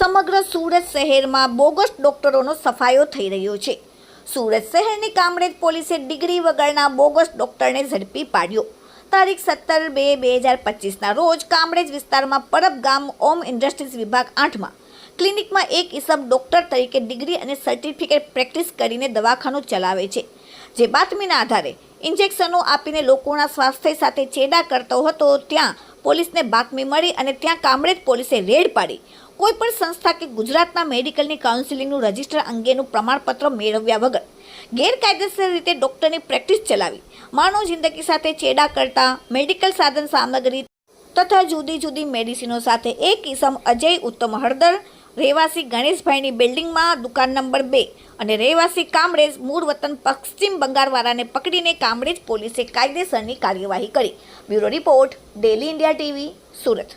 સમગ્ર સુરત શહેરમાં બોગસ ડોક્ટરોનો સફાયો થઈ રહ્યો છે. સુરત શહેરની કામરેજ પોલીસે ડિગ્રી વગરના બોગસ ડોક્ટરને ઝડપી પાડ્યો. તારીખ સત્તર બે બે હજાર પચીસના રોજ કામરેજ વિસ્તારમાં પરબ ગામ ઓમ ઇન્ડસ્ટ્રીઝ વિભાગ આઠમાં ક્લિનિકમાં એક ઇસમ ડોક્ટર તરીકે ડિગ્રી અને સર્ટિફિકેટ પ્રેક્ટિસ કરીને દવાખાનું ચલાવે છે. જે બાતમીના આધારે ઇન્જેક્શનો આપીને લોકોના સ્વાસ્થ્ય સાથે ચેડા કરતો હતો, ત્યાં પોલીસને બાતમી મળી અને ત્યાં કામરેજ પોલીસે રેડ પાડી. કોઈ પણ સંસ્થા કે ગુજરાતના મેડિકલની કાઉન્સિલિંગનું રજિસ્ટર અંગેનું પ્રમાણપત્ર મેળવ્યા વગર ગેરકાયદેસર રીતે ડોક્ટરની પ્રેક્ટિસ ચલાવી. માનવ જિંદગી સાથે ચેડા કરતા મેડિકલ સાધન સામગ્રી તથા જુદી જુદી મેડિસિનો સાથે એક ઇસમ અજય ઉત્તમ હળદર રહેવાસી ગણેશભાઈની બિલ્ડિંગમાં દુકાન નંબર બે અને રહેવાસી કામરેજ મૂળ વતન પશ્ચિમ બંગાળવાળાને પકડીને કામરેજ પોલીસે કાયદેસરની કાર્યવાહી કરી. Bureau report, daily India TV, Surat.